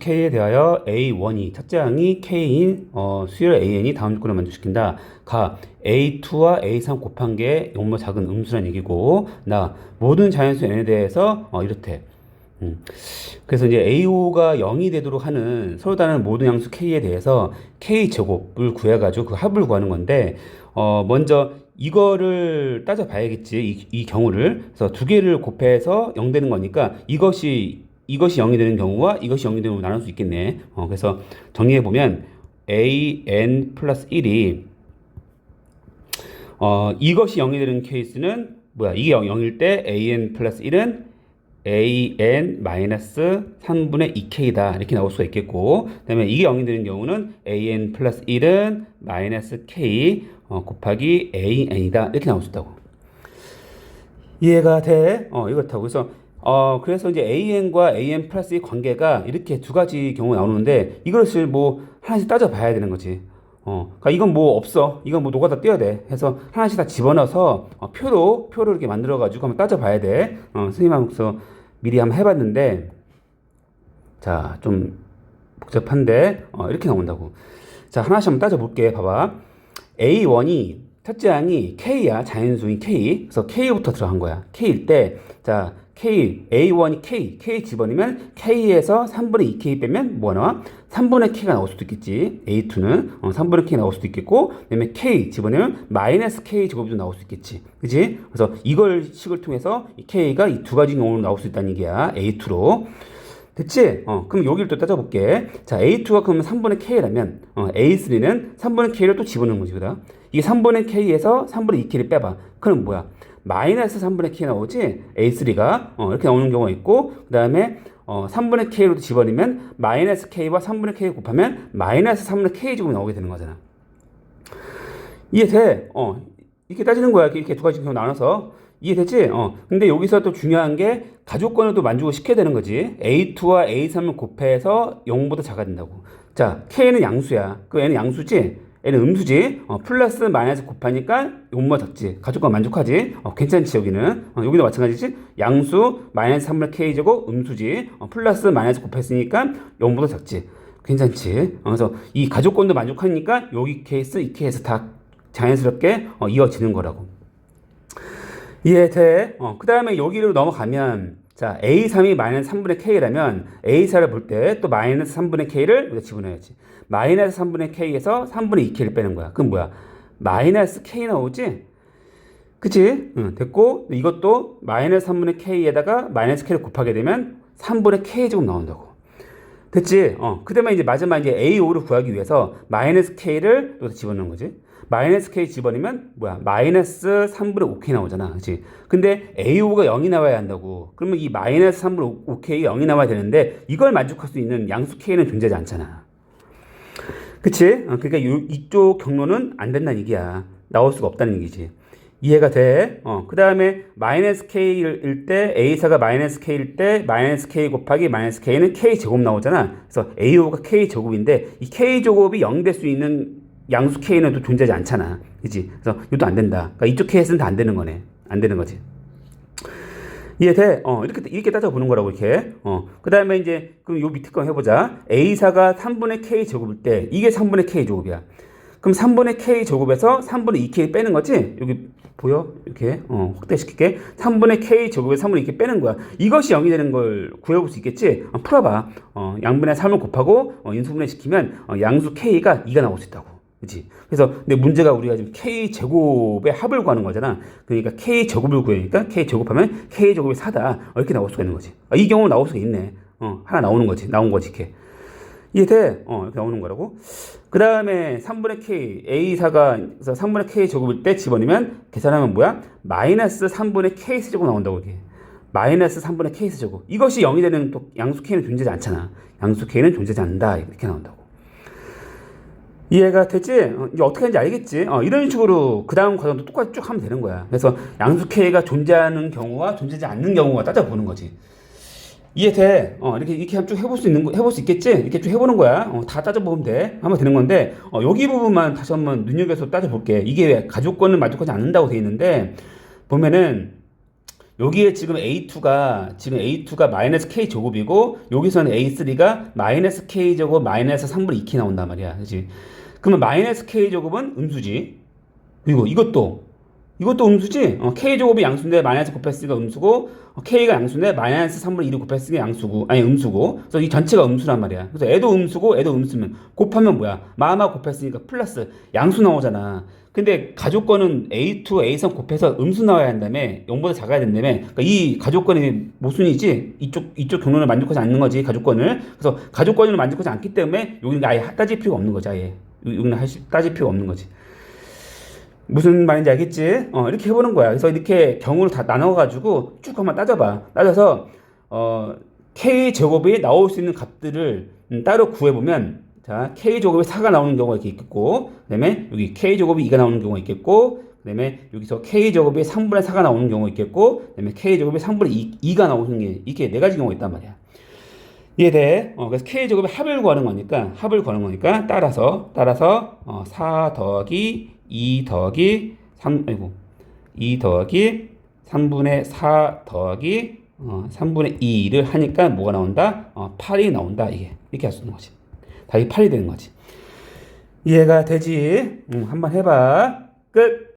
K에 대하여 A1이 첫째 항이 K인 어, 수열 AN이 다음 조건을 만족시킨다. 가 A2와 A3 곱한 게 용모 작은 음수란 얘기고 나 모든 자연수 N에 대해서 어, 이렇대. 음. 그래서 이제 A5가 0이 되도록 하는 서로 다른 모든 양수 K에 대해서 K 제곱을 구해가지고 그 합을 구하는 건데 어, 먼저 이거를 따져봐야겠지 이, 이 경우를 그래서 두 개를 곱해서 0 되는 거니까 이것이 이것이 0이 되는 경우와 이것이 0이 되는 경우 나눌 수 있겠네. 어, 그래서 정리해 보면 a n 플러스 1이 어, 이것이 0이 되는 케이스는 뭐야? 이게 0, 0일 때 a n 플러스 1은 a n 마이너스 3분의 2k다. 이렇게 나올 수가 있겠고 그다음에 이게 0이 되는 경우는 a n 플러스 1은 마이너스 k 어, 곱하기 a n이다. 이렇게 나올 수 있다고. 이해가 돼? 어 이렇다고. 그래서 어 그래서 이제 a n과 a n 플러스의 관계가 이렇게 두 가지 경우 나오는데 이것을 뭐 하나씩 따져봐야 되는 거지 어, 그러니까 이건 뭐 없어. 이건 뭐 노가다 떼야 돼. 해서 하나씩 다 집어넣어서 어, 표로 표로 이렇게 만들어 가지고 한번 따져봐야 돼. 어, 선생님하고서 미리 한번 해봤는데 자 좀 복잡한데 어, 이렇게 나온다고. 자 하나씩 한번 따져볼게. 봐봐. A1이 첫째 항이 K야 자연수인 K. 그래서 K부터 들어간 거야. K일 때 자 K A1이 K K 집어넣으면 K에서 3분의 2K 빼면 뭐가 나와? 3분의 K가 나올 수도 있겠지. A2는 어, 3분의 K 나올 수도 있겠고 그 다음에 K 집어넣으면 마이너스 K 제곱도 나올 수 있겠지. 그지? 그래서 이걸 식을 통해서 이 K가 이 두 가지 경우로 나올 수 있다는 얘기야. A2로. 됐지? 어, 그럼 여기를 또 따져볼게. 자, A2가 그러면 3분의 K라면, 어, A3는 3분의 K를 또 집어넣는 거지, 그다? 이게 3분의 K에서 3분의 2K를 빼봐. 그럼 뭐야? 마이너스 3분의 K 나오지? A3가, 어, 이렇게 나오는 경우가 있고, 그 다음에, 어, 3분의 K로 집어넣으면, 마이너스 K와 3분의 K 곱하면, 마이너스 3분의 K 제곱이 나오게 되는 거잖아. 이해돼? 어, 이렇게 따지는 거야. 이렇게 두 가지 경우 나눠서. 이해됐지? 어. 근데 여기서 또 중요한 게 가족권을 또 만족을 시켜야 되는 거지. A2와 A3을 곱해서 0보다 작아야 된다고. 자, K는 양수야. 그 N은 양수지? N은 음수지? 어, 플러스 마이너스 곱하니까 0보다 작지. 가족권 만족하지? 어, 괜찮지, 여기는. 어, 여기도 마찬가지지? 양수, 마이너스 3분의 K제곱, 음수지. 어, 플러스 마이너스 곱했으니까 0보다 작지. 괜찮지? 어, 그래서 이 가족권도 만족하니까 여기 케이스, 이 케이스 다 자연스럽게 어, 이어지는 거라고. 이해돼? 어, 그 다음에 여기로 넘어가면, 자, A3이 마이너스 3분의 K라면, A4를 볼 때 또 마이너스 3분의 K를 여기다 집어넣어야지. 마이너스 3분의 K에서 3분의 2K를 빼는 거야. 그럼 뭐야? 마이너스 K 나오지? 그치? 응, 됐고, 이것도 마이너스 3분의 K에다가 마이너스 K를 곱하게 되면 3분의 K 제곱 나온다고. 됐지? 어, 그 다음에 이제 마지막 이제 A5를 구하기 위해서 마이너스 K를 여기다 집어넣는 거지. 마이너스 K 집어넣으면 뭐야? 마이너스 3분의 5K 나오잖아. 그치? 근데 A5가 0이 나와야 한다고. 그러면 이 마이너스 3분의 5K 0이 나와야 되는데 이걸 만족할 수 있는 양수 K는 존재하지 않잖아. 그치? 어, 그러니까 요, 이쪽 경로는 안 된다는 얘기야. 나올 수가 없다는 얘기지. 이해가 돼? 어, 그 다음에 마이너스 K일 때 A4가 마이너스 K일 때 마이너스 K 곱하기 마이너스 K는 K 제곱 나오잖아. 그래서 A5가 K 제곱인데 이 K 제곱이 0 될 수 있는 양수 K는 또 존재하지 않잖아. 그지? 그래서 이것도 안 된다. 그러니까 이쪽 케이스는 다 안 되는 거네. 안 되는 거지. 이해돼? 어, 이렇게, 이렇게 따져보는 거라고, 이렇게. 어, 그 다음에 이제, 그럼 요 밑에 거 해보자. A4가 3분의 K 제곱일 때, 이게 3분의 K 제곱이야. 그럼 3분의 K 제곱에서 3분의 2K 빼는 거지? 여기, 보여? 이렇게, 어, 확대시킬게. 3분의 K 제곱에서 3분의 2K 빼는 거야. 이것이 0이 되는 걸 구해볼 수 있겠지? 어, 풀어봐. 어, 양분의 3을 곱하고, 어, 인수분해 시키면, 어, 양수 K가 2가 나올 수 있다고. 그치? 그래서, 근데 문제가 우리가 지금 K 제곱의 합을 구하는 거잖아. 그러니까 K 제곱을 구하니까 K 제곱하면 K 제곱이 4다. 이렇게 나올 수가 있는 거지. 아, 이 경우는 나올 수가 있네. 어, 하나 나오는 거지. 나온 거지, 이렇게. 이해돼? 어, 이렇게 나오는 거라고. 그 다음에 3분의 K, A4가, 그래서 3분의 K 제곱일 때 집어넣으면 계산하면 뭐야? 마이너스 3분의 K 제곱 나온다고, 이게. 마이너스 3분의 K 제곱. 이것이 0이 되는 또 양수 K는 존재하지 않잖아. 양수 K는 존재하지 않는다. 이렇게 나온다고. 이해가 됐지? 어, 이제 어떻게 하는지 알겠지? 어, 이런 식으로 그 다음 과정도 똑같이 쭉 하면 되는 거야. 그래서 양수 K가 존재하는 경우와 존재하지 않는 경우가 따져보는 거지. 이해돼? 어, 이렇게, 이렇게 쭉 해볼 수 있는, 거, 해볼 수 있겠지? 이렇게 쭉 해보는 거야. 어, 다 따져보면 돼. 하면 되는 건데, 어, 여기 부분만 다시 한번 눈여겨서 따져볼게. 이게 왜 가족권을 만족하지 않는다고 돼 있는데, 보면은, 여기에 지금 A2가 지금 A2가 마이너스 K 제곱이고 여기서는 A3가 마이너스 K 제곱 마이너스 3분의 2K 나온단 말이야. 그렇지? 그러면 마이너스 K 제곱은 음수지. 그리고 이것도 이것도 음수지. 어, K 제곱이 양수인데 마이너스 곱했으니까 음수고 어, K가 양수인데 마이너스 3분의 2를 곱했으니까 양수고 아니 음수고. 그래서 이 전체가 음수란 말이야. 그래서 애도 음수고 애도 음수면 곱하면 뭐야? 마마 곱했으니까 플러스 양수 나오잖아. 근데 가족권은 A2, A3 곱해서 음수 나와야 한다며 0보다 작아야 된다며 그러니까 이 가족권이 모순이지 이쪽 이쪽 경로를 만족하지 않는 거지 가족권을 그래서 가족권을 만족하지 않기 때문에 여기는 아예 따질 필요가 없는 거지 아예 여기는 따질 필요가 없는 거지 무슨 말인지 알겠지? 어, 이렇게 해보는 거야. 그래서 이렇게 경우를 다 나눠가지고 쭉 한번 따져봐. 따져서, 어, K 제곱이 나올 수 있는 값들을 음, 따로 구해보면, 자, K 제곱이 4가 나오는 경우가 이렇게 있겠고, 그 다음에 여기 K 제곱이 2가 나오는 경우가 있겠고, 그 다음에 여기서 K 제곱이 3분의 4가 나오는 경우가 있겠고, 그 다음에 K 제곱이 3분의 2, 가 나오는 게, 이렇게 네 가지 경우가 있단 말이야. 이해돼? 어, 그래서 K 제곱의 합을 구하는 거니까, 합을 구하는 거니까, 따라서, 따라서, 어, 4 더하기 2 더하기 3, 아이고, 2 더하기 3분의 4 더하기, 어, 3분의 2를 하니까 뭐가 나온다? 어, 8이 나온다. 이게. 이렇게 할 수 있는 거지. 답이 8이 되는 거지. 이해가 되지? 응, 한번 해봐. 끝!